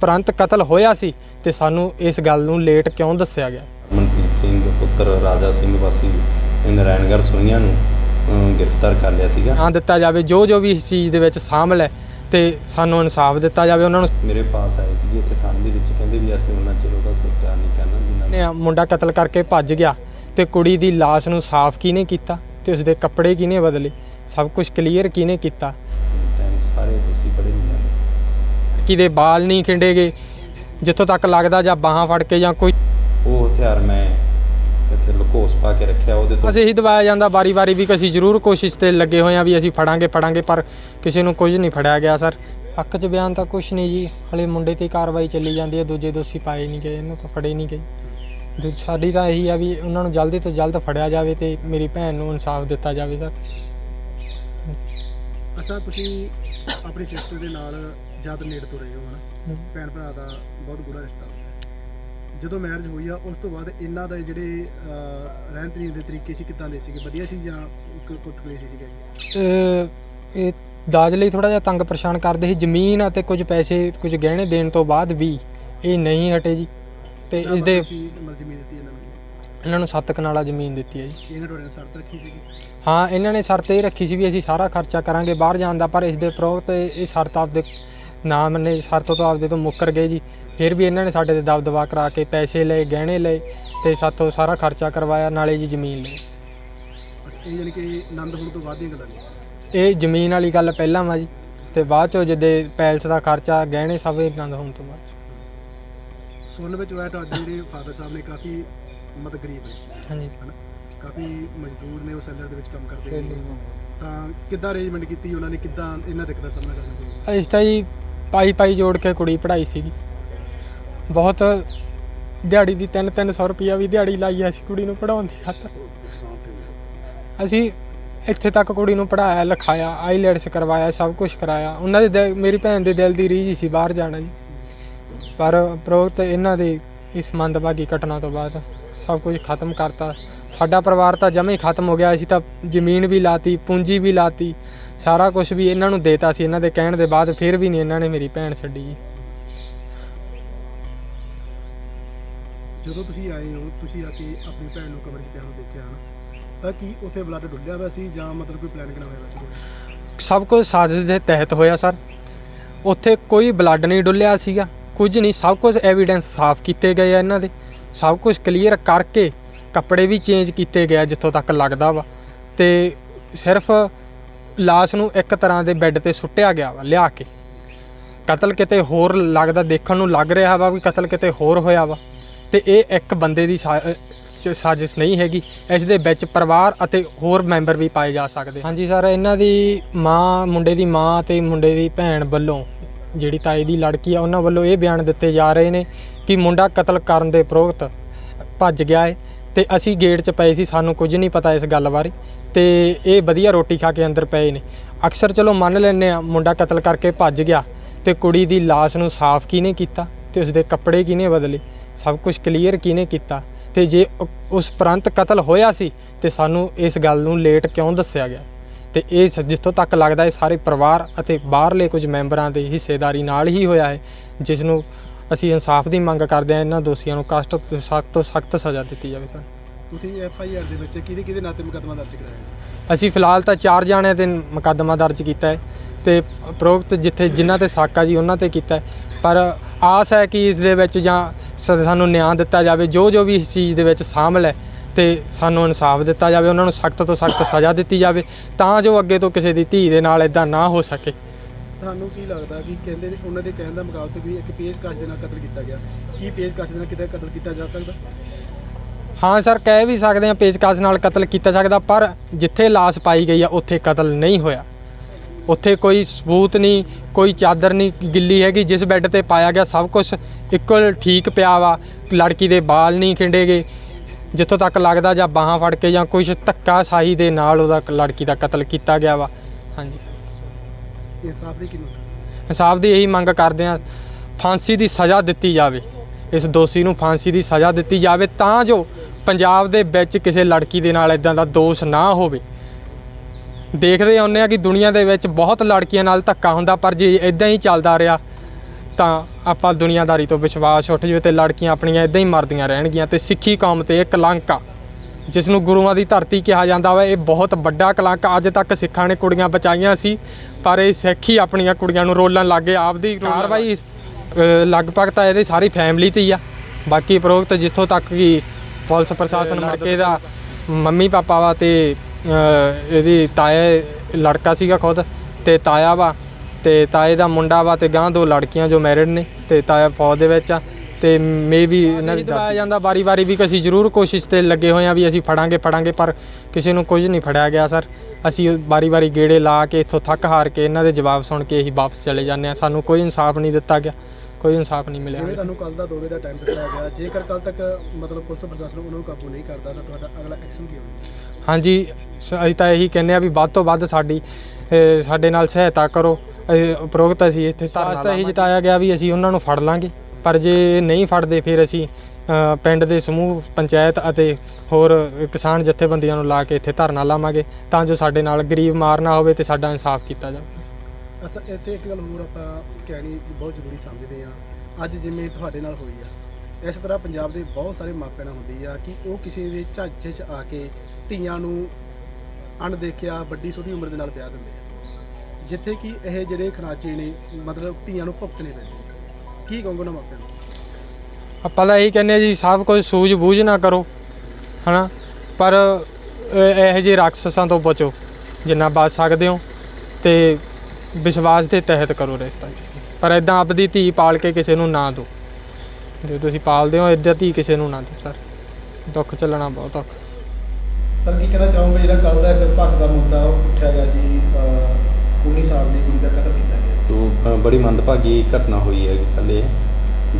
ਪ੍ਰੰਤ ਕਤਲ ਹੋਇਆ ਸੀ ਤੇ ਸਾਨੂੰ ਇਸ ਗੱਲ ਨੂੰ ਲੇਟ ਕਿਉਂ ਦੱਸਿਆ ਗਿਆ? ਮਨਪ੍ਰੀਤ ਸਿੰਘ ਪੁੱਤਰ ਰਾਜਾ ਸਿੰਘ ਵਾਸੀ ਨਰਾਇਣਗੜ੍ਹ ਸੋਈਆਂ ਨੂੰ ਅਮ, ਗ੍ਰਿਫਤਾਰ ਕਰ ਲਿਆ ਸੀਗਾ। ਆਂ ਦਿੱਤਾ ਜਾਵੇ ਜੋ ਜੋ ਵੀ ਇਸ ਚੀਜ਼ ਦੇ ਵਿੱਚ ਸ਼ਾਮਲ ਹੈ ਤੇ ਸਾਨੂੰ ਇਨਸਾਫ ਦਿੱਤਾ ਜਾਵੇ ਉਹਨਾਂ ਨੂੰ। ਮੇਰੇ ਪਾਸ ਆਏ ਸੀਗੇ ਇੱਥੇ ਥਾਣੇ ਦੇ ਵਿੱਚ ਕਹਿੰਦੇ ਵੀ ਅਸੀਂ ਉਹਨਾਂ ਚਿਰ ਉਹਦਾ ਸੰਸਕਾਰ ਨਹੀਂ ਕਰਨਾ ਜਿੰਨਾ ਨੇ ਮੁੰਡਾ ਕਤਲ ਕਰਕੇ ਭੱਜ ਗਿਆ ਤੇ ਕੁੜੀ ਦੀ ਲਾਸ਼ ਨੂੰ ਸਾਫ਼ ਕਿਹਨੇ ਕੀਤਾ ਤੇ ਉਸਦੇ ਕੱਪੜੇ ਕਿਹਨੇ ਬਦਲੇ? ਸਭ ਕੁਝ ਕਲੀਅਰ ਕਿਹਨੇ ਕੀਤਾ ਟਾਈਮ ਸਾਰੇ ਦੋਸ਼ੀ ਫੜੇ ਨਹੀਂ ਜਾਂਦੇ ਕਿਹਦੇ ਬਾਲ ਨਹੀਂ ਖਿੰਡੇਗੇ ਜਿੱਥੋਂ ਤੱਕ ਲੱਗਦਾ ਜਾਂ ਬਾਹਾਂ ਫੜ ਕੇ ਜਾਂ ਕੋਈ ਉਹ ਹਥਿਆਰ ਮੈਂ ਇੱਥੇ ਲੁਕੋਸ ਪਾ ਕੇ ਰੱਖਿਆ ਉਹਦੇ ਤੋਂ ਅਸੀਂ ਹੀ ਦਵਾਇਆ ਜਾਂਦਾ ਵਾਰੀ-ਵਾਰੀ ਵੀ ਅਸੀਂ ਜ਼ਰੂਰ ਕੋਸ਼ਿਸ਼ ਤੇ ਲੱਗੇ ਹੋਏ ਆ ਵੀ ਅਸੀਂ ਫੜਾਂਗੇ ਫੜਾਂਗੇ ਪਰ ਕਿਸੇ ਨੂੰ ਕੁਝ ਨਹੀਂ ਫੜਿਆ ਗਿਆ ਸਰ। ਹੱਕ 'ਚ ਬਿਆਨ ਤਾਂ ਕੁਝ ਨਹੀਂ ਜੀ। ਹਲੇ ਮੁੰਡੇ ਤੇ ਕਾਰਵਾਈ ਚੱਲੀ ਜਾਂਦੀ ਹੈ ਦੂਜੇ ਦੋਸ਼ੀ ਪਾਏ ਨਹੀਂ ਗਏ ਇਹਨੂੰ ਤਾਂ ਫੜੇ ਨਹੀਂ ਗਏ। ਦੂ ਸਾਡੀ ਤਾਂ ਇਹੀ ਆ ਵੀ ਉਹਨਾਂ ਨੂੰ ਜਲਦੀ ਤੋਂ ਜਲਦ ਫੜਿਆ ਜਾਵੇ ਤੇ ਮੇਰੀ ਭੈਣ ਨੂੰ ਇਨਸਾਫ ਦਿੱਤਾ ਜਾਵੇ ਸਰ। ਅਸਾਂ ਤੁਸੀਂ ਆਪਣੀ ਸਿਸਟਰ ਦੇ ਨਾਲ ਜਦ ਨੇੜੇ ਤੋਂ ਰਹੇ ਹੋ। ਹਨਾ ਭੈਣ ਭਰਾ ਦਾ ਬਹੁਤ ਗੂੜਾ ਰਿਸ਼ਤਾ ਹੁੰਦਾ ਹੈ। ਜਦੋਂ ਮੈਰਿਜ ਹੋਈ ਆ ਉਸ ਤੋਂ ਬਾਅਦ ਇਹਨਾਂ ਦਾ ਜਿਹੜੇ ਅਹ, ਰਹਿਣ ਤਰੀਕ ਦੇ ਤਰੀਕੇ ਸੀ ਕਿੱਦਾਂ ਦੇ ਸੀਗੇ? ਵਧੀਆ ਸੀ ਜਾਂ ਕੁੱਟਕਲੇ ਸੀ ਸੀਗੇ? ਅਹ ਇਹ ਦਾਜ ਲਈ ਥੋੜਾ ਜਿਹਾ ਤੰਗ ਪਰੇਸ਼ਾਨ ਕਰਦੇ ਸੀ ਜ਼ਮੀਨ ਅਤੇ ਕੁਝ ਪੈਸੇ ਕੁਝ ਗਹਿਣੇ ਦੇਣ ਤੋਂ ਬਾਅਦ ਵੀ ਇਹ ਨਹੀਂ ਹਟੇ ਜੀ। ਤੇ ਇਸ ਦੇ ਮਤਲਬ ਜ਼ਮੀਨ ਦਿੱਤੀ ਇਹਨਾਂ ਨੂੰ ਇਹਨਾਂ ਨੂੰ ਸੱਤ ਕਨਾਲਾ ਜ਼ਮੀਨ ਦਿੱਤੀ ਹੈ ਜੀ। ਇਹਨਾਂ ਤੁਹਾਡੇ ਨਾਲ ਸ਼ਰਤ ਰੱਖੀ ਸੀਗੀ? ਹਾਂ ਇਹਨਾਂ ਨੇ ਸ਼ਰਤ ਇਹ ਰੱਖੀ ਸੀ ਵੀ ਅਸੀਂ ਸਾਰਾ ਖਰਚਾ ਕਰਾਂਗੇ ਬਾਹਰ ਜਾਣ ਦਾ ਪਰ ਇਸ ਦੇ ਤੇ ਇਹ ਸ਼ਰਤ ਆਪਦੇ ਨੇ ਸ਼ਰਤ ਤੋਂ ਆਪਦੇ ਤੋਂ ਮੁੱਕਰ ਗਏ ਜੀ। ਫਿਰ ਵੀ ਇਹਨਾਂ ਨੇ ਸਾਡੇ ਤੇ ਦਬਦਬਾ ਕਰਾ ਕੇ ਪੈਸੇ ਲਏ ਗਹਿਣੇ ਲਏ ਤੇ ਸਾਥੋਂ ਸਾਰਾ ਖਰਚਾ ਕਰਵਾਇਆ ਨਾਲੇ ਜੀ ਜ਼ਮੀਨ ਲਈ। ਇਹ ਕਿ ਆਨੰਦ ਹੋਣ ਤੋਂ ਬਾਅਦ ਦੀਆਂ ਗੱਲਾਂ ਨੇ। ਇਹ ਜ਼ਮੀਨ ਵਾਲੀ ਗੱਲ ਪਹਿਲਾਂ ਵਾ ਜੀ ਤੇ ਬਾਅਦ ਚੋਂ ਜਿੱਦੇ ਪੈਲਸ ਦਾ ਖਰਚਾ ਗਹਿਣੇ ਸਭ ਇਹ ਆਨੰਦ ਹੋਣ ਤੋਂ ਬਾਅਦ 'ਚ। ਸੁਣਨ ਵਿੱਚ ਤੁਹਾਡੇ ਜਿਹੜੇ ਫਾਦਰ ਸਾਹਿਬ ਨੇ ਕਾਫੀ ਮਤਲਬ ਗਰੀਬ ਨੇ ਹਾਂਜੀ। ਹਨਾ? ਕਾਫੀ ਮਜ਼ਦੂਰ ਨੇ ਉਹ ਸੈਲਰ ਦੇ ਵਿੱਚ ਕੰਮ ਕਰਦੇ ਨੇ। ਤਾਂ ਕਿੱਦਾਂ ਅਰੇਂਜਮੈਂਟ ਕੀਤੀ ਉਹਨਾਂ ਨੇ? ਕਿੱਦਾਂ ਇਹਨਾਂ ਦਿੱਕਤਾਂ ਦਾ ਸਾਹਮਣਾ ਕਰਨਾ ਪਿਆ ਅਸੀਂ ਤਾਂ ਜੀ ਪਾਈ ਪਾਈ ਜੋੜ ਕੇ ਕੁੜੀ ਪੜ੍ਹਾਈ ਸੀਗੀ। ਬਹੁਤ ਦਿਹਾੜੀ ਦੀ 3-300 ਰੁਪਈਆ ਵੀ ਦਿਹਾੜੀ ਲਾਈ ਆ ਅਸੀਂ ਕੁੜੀ ਨੂੰ ਪੜਾਉਣ ਦੀ ਖਾਤਰ ਅਸੀਂ ਇੱਥੇ ਤੱਕ ਕੁੜੀ ਨੂੰ ਪੜਾਇਆ ਲਿਖਾਇਆ, ਆਈਲੈਟਸ ਕਰਵਾਇਆ, ਸਭ ਕੁਝ ਕਰਾਇਆ। ਉਹਨਾਂ ਦੇ ਦਿਲ- ਮੇਰੀ ਭੈਣ ਦੇ ਦਿਲ ਦੀ ਰੀਝ ਸੀ ਬਾਹਰ ਜਾਣਾ ਜੀ। ਪਰ ਉਪਰੋਕਤ ਇਹਨਾਂ ਦੇ ਇਸ ਮੰਦਭਾਗੀ ਘਟਨਾ ਤੋਂ ਬਾਅਦ ਸਭ ਕੁਝ ਖਤਮ ਕਰਤਾ। ਸਾਡਾ ਪਰਿਵਾਰ ਤਾਂ ਜਮੇ ਹੀ ਖਤਮ ਹੋ ਗਿਆ। ਅਸੀਂ ਤਾਂ ਜ਼ਮੀਨ ਵੀ ਲਾਤੀ, ਪੂੰਜੀ ਵੀ ਲਾਤੀ। ਸਾਰਾ ਕੁਝ ਵੀ ਇਹਨਾਂ ਨੂੰ ਦੇਤਾ ਸੀ ਇਹਨਾਂ ਦੇ ਕਹਿਣ ਦੇ ਬਾਅਦ ਫਿਰ ਵੀ ਨਹੀਂ ਇਹਨਾਂ ਨੇ ਮੇਰੀ ਭੈਣ ਛੱਡੀ। ਜੀ ਜਦੋਂ ਤੁਸੀਂ ਆਏ ਹੋ ਤੁਸੀਂ ਆ ਕੇ ਆਪਣੀ ਭੈਣ ਨੂੰ ਕਬਰ 'ਚ ਪਿਆ ਨੂੰ ਦੇਖਿਆ ਨਾ ਤਾਂ ਕੀ ਉੱਥੇ ਬਲੱਡ ਡੁੱਲਿਆ ਹੋਇਆ ਸੀ ਜਾਂ ਮਤਲਬ ਕੋਈ ਪਲਾਨ ਕਰਾ ਹੋਇਆ ਸੀ ਸਭ ਕੁਝ ਸਾਜ਼ਿਸ਼ ਦੇ ਤਹਿਤ ਹੋਇਆ ਸਰ। ਉੱਥੇ ਕੋਈ ਬਲੱਡ ਨਹੀਂ ਡੁੱਲਿਆ ਸੀਗਾ ਕੁਝ ਨਹੀਂ ਸਭ ਕੁਝ ਐਵੀਡੈਂਸ ਸਾਫ਼ ਕੀਤੇ ਗਏ ਆ ਇਹਨਾਂ ਦੇ। ਸਭ ਕੁਝ ਕਲੀਅਰ ਕਰਕੇ ਕੱਪੜੇ ਵੀ ਚੇਂਜ ਕੀਤੇ ਗਏ ਜਿੱਥੋਂ ਤੱਕ ਲੱਗਦਾ ਵਾ। ਤੇ ਸਿਰਫ ਲਾਸ਼ ਨੂੰ ਇੱਕ ਤਰ੍ਹਾਂ ਦੇ ਬੈੱਡ ਤੇ ਸੁੱਟਿਆ ਗਿਆ ਵਾ, ਲਿਆ ਕੇ। ਕਤਲ ਕਿਤੇ ਹੋਰ ਲੱਗਦਾ, ਦੇਖਣ ਨੂੰ ਲੱਗ ਰਿਹਾ ਵਾ ਵੀ ਕਤਲ ਕਿਤੇ ਹੋਰ ਹੋਇਆ ਵਾ। ਤੇ ਇਹ ਇੱਕ ਬੰਦੇ ਦੀ ਸਾਜ਼ਿਸ਼ ਨਹੀਂ ਹੈਗੀ। ਇਸ ਦੇ ਵਿੱਚ ਪਰਿਵਾਰ ਅਤੇ ਹੋਰ ਮੈਂਬਰ ਵੀ ਪਾਏ ਜਾ ਸਕਦੇ ਹਾਂਜੀ ਸਰ, ਇਹਨਾਂ ਦੀ ਮਾਂ, ਮੁੰਡੇ ਦੀ ਮਾਂ ਤੇ ਮੁੰਡੇ ਦੀ ਭੈਣ ਵੱਲੋਂ, ਜਿਹੜੀ ਤਾਈ ਦੀ ਲੜਕੀ ਆ, ਉਹਨਾਂ ਵੱਲੋਂ ਇਹ ਬਿਆਨ ਦਿੱਤੇ ਜਾ ਰਹੇ ਨੇ ਕਿ ਮੁੰਡਾ ਕਤਲ ਕਰਨ ਦੇ ਪ੍ਰੋਗਤ ਭੱਜ ਗਿਆ ਹੈ ਤੇ ਅਸੀਂ ਗੇਟ 'ਚ ਪਏ ਸੀ, ਸਾਨੂੰ ਕੁਝ ਨਹੀਂ ਪਤਾ ਇਸ ਗੱਲ ਬਾਰੇ। ਤੇ ਇਹ ਵਧੀਆ ਰੋਟੀ ਖਾ ਕੇ ਅੰਦਰ ਪਏ ਨੇ। ਅਕਸਰ ਚਲੋ ਮੰਨ ਲੈਂਦੇ ਆ ਮੁੰਡਾ ਕਤਲ ਕਰਕੇ ਭੱਜ ਗਿਆ ਤੇ ਕੁੜੀ ਦੀ ਲਾਸ਼ ਨੂੰ ਸਾਫ਼ ਕਿਹਨੇ ਕੀਤਾ ਤੇ ਉਸਦੇ ਕੱਪੜੇ ਕਿਹਨੇ ਬਦਲੇ? ਸਭ ਕੁਝ ਕਲੀਅਰ ਕਿਹਨੇ ਕੀਤਾ? ਤੇ ਜੇ ਉਸ ਪ੍ਰੰਤ ਕਤਲ ਹੋਇਆ ਸੀ ਤੇ ਸਾਨੂੰ ਇਸ ਗੱਲ ਨੂੰ ਲੇਟ ਕਿਉਂ ਦੱਸਿਆ ਗਿਆ? ਤੇ ਇਹ ਸ- ਜਿੱਥੋਂ ਤੱਕ ਲੱਗਦਾ ਹੈ, ਸਾਰੇ ਪਰਿਵਾਰ ਅਤੇ ਬਾਹਰਲੇ ਕੁਝ ਮੈਂਬਰਾਂ ਦੇ ਹਿੱਸੇਦਾਰੀ ਨਾਲ ਹੀ ਹੋਇਆ ਹੈ, ਜਿਸ ਨੂੰ ਅਸੀਂ ਇਨਸਾਫ ਦੀ ਮੰਗ ਕਰਦੇ ਹਾਂ, ਇਹਨਾਂ ਦੋਸ਼ੀਆਂ ਨੂੰ ਕਸ਼ਟ ਸਖਤ ਤੋਂ ਸਖਤ ਸਜ਼ਾ ਦਿੱਤੀ ਜਾਵੇ ਸਰ ਤੁਸੀਂ ਐਫ ਆਈ ਆਰ ਦੇ ਵਿੱਚ ਕਿਹਦੇ ਕਿਹਦੇ ਨਾਂ ਤੇ ਮੁਕੱਦਮਾ ਦਰਜ ਕਰਾਇਆ ਅਸੀਂ ਫਿਲਹਾਲ ਤਾਂ ਚਾਰ ਜਾਣਿਆਂ ਤੇ ਮੁਕੱਦਮਾ ਦਰਜ ਕੀਤਾ ਹੈ ਤੇ ਉਪਰੋਕਤ ਜਿੱਥੇ ਜਿਨ੍ਹਾਂ ਤੇ ਸ਼ੱਕ ਜੀ ਉਹਨਾਂ ਤੇ ਕੀਤਾ ਪਰ ਆਸ ਹੈ ਕਿ ਇਸ ਦੇ ਵਿੱਚ ਜਾਂ ਸਾਨੂੰ ਨਿਆਂ ਦਿੱਤਾ ਜਾਵੇ ਜੋ ਜੋ ਵੀ ਇਸ ਚੀਜ਼ ਦੇ ਵਿੱਚ ਸ਼ਾਮਲ ਹੈ ਤੇ ਸਾਨੂੰ ਇਨਸਾਫ ਦਿੱਤਾ ਜਾਵੇ ਉਹਨਾਂ ਨੂੰ ਸਖਤ ਤੋਂ ਸਖਤ ਸਜ਼ਾ ਦਿੱਤੀ ਜਾਵੇ ਤਾਂ ਜੋ ਅੱਗੇ ਤੋਂ ਕਿਸੇ ਦੀ ਧੀ ਦੇ ਨਾਲ ਇਦਾਂ ਨਾ ਹੋ ਸਕੇ। ਤੁਹਾਨੂੰ ਕੀ ਲੱਗਦਾ ਕਿ ਕਹਿੰਦੇ ਨੇ ਉਹਨਾਂ ਦੇ ਕਹਿਣ ਦਾ ਮੁਕਾਬਲੇ ਵੀ ਇੱਕ ਪੇਸ਼ਕਸ਼ ਦੇ ਨਾਲ ਕਤਲ ਕੀਤਾ ਗਿਆ? ਕੀ ਪੇਸ਼ਕਸ਼ ਦੇ ਨਾਲ ਕਿਤੇ ਕਤਲ ਕੀਤਾ ਜਾ ਸਕਦਾ? ਹਾਂ ਸਰ ਕਹਿ ਵੀ ਸਕਦੇ ਹਾਂ ਪੇਚਕਸ ਨਾਲ ਕਤਲ ਕੀਤਾ ਸਕਦਾ ਪਰ ਜਿੱਥੇ ਲਾਸ਼ ਪਾਈ ਗਈ ਆ ਉੱਥੇ ਕਤਲ ਨਹੀਂ ਹੋਇਆ। ਉੱਥੇ ਕੋਈ ਸਬੂਤ ਨਹੀਂ ਕੋਈ ਚਾਦਰ ਨਹੀਂ ਗਿੱਲੀ ਹੈਗੀ ਜਿਸ ਬੈੱਡ ਤੇ ਪਾਇਆ ਗਿਆ ਸਭ ਕੁਝ ਇਕੁਅਲ ਠੀਕ ਪਿਆ ਵਾ। ਲੜਕੀ ਦੇ ਵਾਲ ਨਹੀਂ ਖਿੰਡੇਗੇ ਜਿੱਥੋਂ ਤੱਕ ਲੱਗਦਾ ਜਾਂ ਬਾਹਾਂ ਫੜ ਕੇ ਜਾਂ ਕੁਝ ਧੱਕਾ ਸਾਹੀ ਦੇ ਨਾਲ ਉਹਦਾ ਲੜਕੀ ਦਾ ਕਤਲ ਕੀਤਾ ਗਿਆ ਵਾ। ਹਾਂਜੀ। ਇਨਸਾਫ ਦੀ ਕਿਨੂੰ ਇਨਸਾਫ ਦੀ ਇਹੀ ਮੰਗ ਕਰਦੇ ਹਾਂ ਫਾਂਸੀ ਦੀ ਸਜ਼ਾ ਦਿੱਤੀ ਜਾਵੇ। ਇਸ ਦੋਸ਼ੀ ਨੂੰ ਫਾਂਸੀ ਦੀ ਸਜ਼ਾ ਦਿੱਤੀ ਜਾਵੇ ਤਾਂ ਜੋ ਪੰਜਾਬ ਦੇ ਵਿੱਚ ਕਿਸੇ ਲੜਕੀ ਦੇ ਨਾਲ ਇਦਾਂ ਦਾ ਦੋਸ਼ ਨਾ ਹੋਵੇ। ਦੇਖਦੇ ਆਉਂਦੇ ਆ ਕਿ ਦੁਨੀਆ ਦੇ ਵਿੱਚ ਬਹੁਤ ਲੜਕੀਆਂ ਨਾਲ ਧੱਕਾ ਹੁੰਦਾ ਪਰ ਜੇ ਇਦਾਂ ਹੀ ਚੱਲਦਾ ਰਿਹਾ ਤਾਂ ਆਪਾਂ ਦੁਨੀਆਦਾਰੀ ਤੋਂ ਵਿਸ਼ਵਾਸ ਉੱਠ ਜਾਵੇ ਤੇ ਲੜਕੀਆਂ ਆਪਣੀਆਂ ਇਦਾਂ ਹੀ ਮਰਦੀਆਂ ਰਹਿਣਗੀਆਂ। ਤੇ ਸਿੱਖੀ ਕੌਮ ਤੇ ਇਹ ਕਲੰਕ ਆ ਜਿਸ ਨੂੰ ਗੁਰੂਆਂ ਦੀ ਧਰਤੀ ਕਿਹਾ ਜਾਂਦਾ ਵਾ। ਇਹ ਬਹੁਤ ਵੱਡਾ ਕਲੰਕ। ਅੱਜ ਤੱਕ ਸਿੱਖਾਂ ਨੇ ਕੁੜੀਆਂ ਬਚਾਈਆਂ ਸੀ ਪਰ ਇਹ ਸਿੱਖ ਹੀ ਆਪਣੀਆਂ ਕੁੜੀਆਂ ਨੂੰ ਰੋਲਣ ਲੱਗੇ ਆਪਦੀ ਕਾਰਵਾਈ ਲਗਭਗ ਤਾਂ ਇਹਦੇ ਸਾਰੀ ਫੈਮਿਲੀ ਤੇ ਹੀ ਆ। ਬਾਕੀ ਉਪਰੋਕਤ ਜਿੱਥੋਂ ਤੱਕ ਕਿ ਪੁਲਿਸ ਪ੍ਰਸ਼ਾਸਨ ਲੜਕੇ ਦਾ ਮੰਮੀ ਪਾਪਾ ਵਾ ਤੇ ਇਹਦੀ ਤਾਏ ਲੜਕਾ ਸੀਗਾ ਖੁਦ ਤੇ ਤਾਇਆ ਵਾ ਤੇ ਤਾਏ ਦਾ ਮੁੰਡਾ ਵਾ ਤੇ ਗਾਂ ਦੋ ਲੜਕੀਆਂ ਜੋ ਮੈਰਿਡ ਨੇ ਤੇ ਤਾਇਆ ਫੌਜ ਦੇ ਵਿੱਚ ਆ ਤੇ ਮੇ ਵੀ ਇਹਨਾਂ ਦੀ ਦਵਾਇਆ ਜਾਂਦਾ ਵਾਰੀ-ਵਾਰੀ ਵੀ ਅਸੀਂ ਜ਼ਰੂਰ ਕੋਸ਼ਿਸ਼ ਤੇ ਲੱਗੇ ਹੋਏ ਆ ਵੀ ਅਸੀਂ ਫੜਾਂਗੇ ਫੜਾਂਗੇ ਪਰ ਕਿਸੇ ਨੂੰ ਕੁਝ ਨਹੀਂ ਫੜਿਆ ਗਿਆ ਸਰ। ਅਸੀਂ ਵਾਰੀ-ਵਾਰੀ ਗੇੜੇ ਲਾ ਕੇ ਇੱਥੋਂ ਥੱਕ ਹਾਰ ਕੇ ਇਹਨਾਂ ਦੇ ਜਵਾਬ ਸੁਣ ਕੇ ਹੀ ਵਾਪਸ ਚਲੇ ਜਾਂਦੇ ਆ ਸਾਨੂੰ ਕੋਈ ਇਨਸਾਫ ਨਹੀਂ ਦਿੱਤਾ ਗਿਆ। ਕੋਈ ਇਨਸਾਫ ਨਹੀਂ ਮਿਲਿਆ ਜਿਵੇਂ ਤੁਹਾਨੂੰ ਕੱਲ ਦਾ ਦੋ ਵਜੇ ਦਾ ਟਾਈਮ ਦਿੱਤਾ ਗਿਆ ਜੇਕਰ ਕੱਲ ਤੱਕ ਮਤਲਬ ਪੁਲਿਸ ਪ੍ਰਸ਼ਾਸਨ ਉਹਨਾਂ ਨੂੰ ਕਾਬੂ ਨਹੀਂ ਕਰਦਾ ਤਾਂ ਤੁਹਾਡਾ ਅਗਲਾ ਐਕਸ਼ਨ ਕੀ ਹੋਵੇਗਾ? ਹਾਂਜੀ ਸ- ਅਸੀਂ ਤਾਂ ਇਹੀ ਕਹਿੰਦੇ ਆ ਵੀ ਵੱਧ ਤੋਂ ਵੱਧ ਸਾਡੀ ਸਾਡੇ ਨਾਲ ਸਹਾਇਤਾ ਕਰੋ। ਅ, ਉਪਰੋਕਤ ਅਸੀਂ ਇੱਥੇ ਤਾਂ ਇਹੀ ਜਿਤਾਇਆ ਗਿਆ ਵੀ ਅਸੀਂ ਉਹਨਾਂ ਨੂੰ ਫੜ ਲਾਂਗੇ। ਪਰ ਜੇ ਨਹੀਂ ਫੜਦੇ ਫਿਰ ਅਸੀਂ ਪਿੰਡ ਦੇ ਸਮੂਹ ਪੰਚਾਇਤ ਅਤੇ ਹੋਰ ਕਿਸਾਨ ਜਥੇਬੰਦੀਆਂ ਨੂੰ ਲਾ ਕੇ ਇੱਥੇ ਧਰਨਾ ਲਾਵਾਂਗੇ ਤਾਂ ਜੋ ਸਾਡੇ ਨਾਲ ਗਰੀਬ ਮਾਰ ਨਾ ਹੋਵੇ ਤੇ ਸਾਡਾ ਇਨਸਾਫ ਕੀਤਾ ਜਾਵੇ। ਅੱਛਾ, ਇੱਥੇ ਇੱਕ ਗੱਲ ਹੋਰ ਆਪਾਂ ਕਹਿਣੀ ਬਹੁਤ ਜ਼ਰੂਰੀ ਸਮਝਦੇ ਆ ਅੱਜ ਜਿਵੇਂ ਤੁਹਾਡੇ ਨਾਲ ਹੋਈ ਆ, ਇਸ ਤਰ੍ਹਾਂ ਪੰਜਾਬ ਦੇ ਬਹੁਤ ਸਾਰੇ ਮਾਪਿਆਂ ਨਾਲ ਹੁੰਦੀ ਆ ਕਿ ਉਹ ਕਿਸੇ ਦੇ ਝਾਂਚੇ 'ਚ ਆ ਕੇ ਧੀਆਂ ਨੂੰ ਅਣਦੇਖਿਆ, ਵੱਡੀ ਛੋਟੀ ਉਮਰ ਦੇ ਨਾਲ ਵਿਆਹ ਦਿੰਦੇ ਆ। ਜਿੱਥੇ ਕਿ ਇਹ ਜਿਹੜੇ ਖਰਾਚੇ ਨੇ, ਮਤਲਬ ਧੀਆਂ ਨੂੰ ਭੁਗਤਣੇ ਪੈਂਦੇ। ਕੀ ਕਹੋਗੇ ਨਾ ਮਾਪਿਆਂ ਨੂੰ? ਆਪਾਂ ਤਾਂ ਇਹੀ ਕਹਿੰਦੇ ਆ ਜੀ, ਸਭ ਕੁਝ ਸੂਝ ਬੂਝ ਨਾ ਕਰੋ, ਹਨਾ? ਪਰ ਇਹ- ਇਹੋ ਜਿਹੇ ਰਾਖਸ਼ਾਂ ਤੋਂ ਬਚੋ, ਜਿੰਨਾ ਬਚ ਸਕਦੇ ਹੋ। ਤੇ ਵਿਸ਼ਵਾਸ ਦੇ ਤਹਿਤ ਕਰੋ ਰਿਸ਼ਤਾ ਜੀ। ਪਰ ਇਦਾਂ ਆਪਦੀ ਧੀ ਪਾਲ ਕੇ ਕਿਸੇ ਨੂੰ ਨਾ ਦਿਓ। ਜੇ ਤੁਸੀਂ ਪਾਲਦੇ ਹੋ ਇਦਾਂ ਧੀ ਕਿਸੇ ਨੂੰ ਨਾ ਦਿਓ ਸਰ। ਦੁੱਖ ਚੱਲਣਾ ਬਹੁਤ ਔਖਾ। ਸਰ ਕੀ ਕਹਿਣਾ ਚਾਹੋਗੇ? ਜਿਹੜਾ ਕੱਲ ਦਾ ਇੱਕ ਭੱਖ ਦਾ ਮੁੱਦਾ ਉਹ ਉੱਠਿਆ ਗਿਆ ਜੀ 19 ਸਾਲ ਦੀ ਕੁੜੀ ਦਾ ਕਤਲ ਕੀਤਾ ਗਿਆ ਸੋ। ਅ, ਬੜੀ ਮੰਦਭਾਗੀ ਘਟਨਾ ਹੋਈ ਹੈ ਇਹ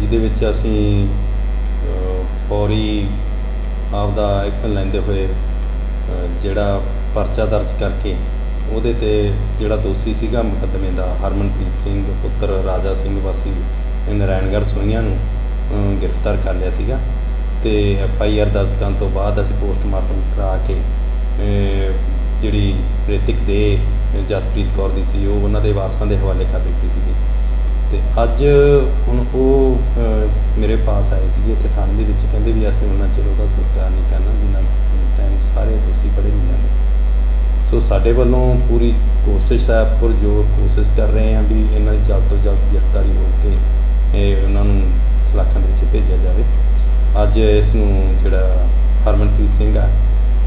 ਜਿਹਦੇ ਵਿੱਚ ਅਸੀਂ ਅ, ਫੌਰੀ ਆਪਦਾ ਐਕਸ਼ਨ ਲੈਂਦੇ ਹੋਏ ਅ, ਜਿਹੜਾ ਪਰਚਾ ਦਰਜ ਕਰਕੇ ਉਹਦੇ ਤੇ ਜਿਹੜਾ ਦੋਸ਼ੀ ਸੀਗਾ ਮੁਕੱਦਮੇ ਦਾ ਹਰਮਨਪ੍ਰੀਤ ਸਿੰਘ, ਪੁੱਤਰ ਰਾਜਾ ਸਿੰਘ ਵਾਸੀ ਨਾਰਾਇਣਗੜ੍ਹ ਸੋਈਆਂ ਨੂੰ ਗ੍ਰਿਫਤਾਰ ਕਰ ਲਿਆ ਸੀਗਾ ਤੇ ਐਫ ਆਈ ਆਰ ਦਰਜ ਕਰਨ ਤੋਂ ਬਾਅਦ ਅਸੀਂ ਪੋਸਟਮਾਰਟਮ ਕਰਾ ਕੇ ਜਿਹੜੀ ਮ੍ਰਿਤਕ ਦੇ ਜਸਪ੍ਰੀਤ ਕੌਰ ਦੀ ਸੀ, ਉਹ ਉਹਨਾਂ ਦੇ ਵਾਰਸਾਂ ਦੇ ਹਵਾਲੇ ਕਰ ਦਿੱਤੀ ਸੀਗੀ। ਤੇ ਅੱਜ ਹੁਣ ਉਹ ਮੇਰੇ ਪਾਸ ਆਏ ਸੀਗੇ ਇੱਥੇ ਥਾਣੇ ਦੇ ਵਿੱਚ, ਕਹਿੰਦੇ ਵੀ ਅਸੀਂ ਉਹਨਾਂ ਚਿਰ ਉਹਦਾ ਸੰਸਕਾਰ ਨਹੀਂ ਕਰਨਾ, ਜਿੰਨਾ ਟਾਈਮ ਸਾਰੇ ਦੋਸ਼ੀ ਫੜੇ ਨਹੀਂ ਜਾਂਦੇ। ਸੋ ਸਾਡੇ ਵੱਲੋਂ ਪੂਰੀ ਕੋਸ਼ਿਸ਼ ਹੈ, ਪੁਰਜੋਰ ਕੋਸ਼ਿਸ਼ ਕਰ ਰਹੇ ਹਾਂ ਵੀ ਇਹਨਾਂ ਦੀ ਜਲਦ ਤੋਂ ਜਲਦ ਗ੍ਰਿਫਤਾਰੀ ਹੋ ਕੇ ਇਹ ਉਹਨਾਂ ਨੂੰ ਸਲਾਖਾਂ ਦੇ ਵਿੱਚ ਭੇਜਿਆ ਜਾਵੇ। ਅੱਜ ਇਸ ਨੂੰ ਜਿਹੜਾ ਹਰਮਨਪ੍ਰੀਤ ਸਿੰਘ ਆ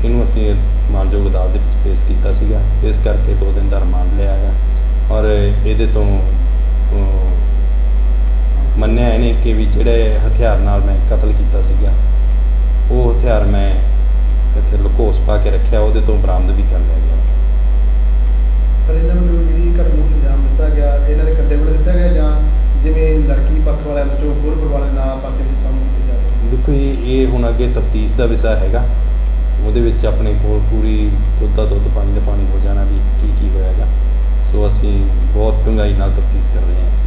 ਇਹਨੂੰ ਅਸੀਂ ਮਾਨਯੋਗ ਅਦਾਲਤ ਦੇ ਵਿੱਚ ਪੇਸ਼ ਕੀਤਾ ਸੀਗਾ। ਇਸ ਕਰਕੇ ਦੋ ਦਿਨ ਦਾ ਰਿਮਾਂਡ ਲਿਆ ਹੈਗਾ ਔਰ ਇਹਦੇ ਤੋਂ ਮੰਨਿਆ ਇਹਨੇ ਕਿ ਵੀ ਜਿਹੜੇ ਹਥਿਆਰ ਨਾਲ ਮੈਂ ਕਤਲ ਕੀਤਾ ਸੀਗਾ, ਉਹ ਹਥਿਆਰ ਮੈਂ ਇੱਥੇ ਲੁਕੋਸ ਪਾ ਕੇ ਰੱਖਿਆ, ਉਹਦੇ ਤੋਂ ਬਰਾਮਦ ਵੀ ਕਰ ਲਿਆ ਗਿਆ। ਸਰ ਇਹਨਾਂ ਨੂੰ ਜਿਹੜੀ ਘਟਨਾ ਨੂੰ ਇਲਜ਼ਾਮ ਦਿੱਤਾ ਗਿਆ, ਇਹਨਾਂ ਦੇ ਕੱਡੇ ਵੱਲ ਦਿੱਤਾ ਗਿਆ ਜਾਂ ਜਿਵੇਂ ਲੜਕੀ ਪੱਖ ਵਾਲਿਆਂ ਵਿੱਚੋਂ ਜੋ ਹੋਰ ਵਾਲੇ ਨਾ ਪਰਚੇ ਵਿੱਚ ਸਾਹਮਣੇ ਦਿੱਤੇ ਜਾ ਦੇਖੋ ਇਹ ਇਹ ਹੁਣ ਅੱਗੇ ਤਫਤੀਸ਼ ਦਾ ਵਿਸ਼ਾ ਹੈਗਾ। ਉਹਦੇ ਵਿੱਚ ਆਪਣੇ ਕੋਲ ਪੂਰੀ ਦੁੱਧ ਦਾ ਦੁੱਧ, ਪਾਣੀ ਦਾ ਪਾਣੀ ਹੋ ਜਾਣਾ ਵੀ ਕੀ ਕੀ ਹੋਇਆਗਾ ਸੋ ਅਸੀਂ ਬਹੁਤ ਡੂੰਘਾਈ ਨਾਲ ਤਫਤੀਸ਼ ਕਰ ਰਹੇ ਹਾਂ ਇਸ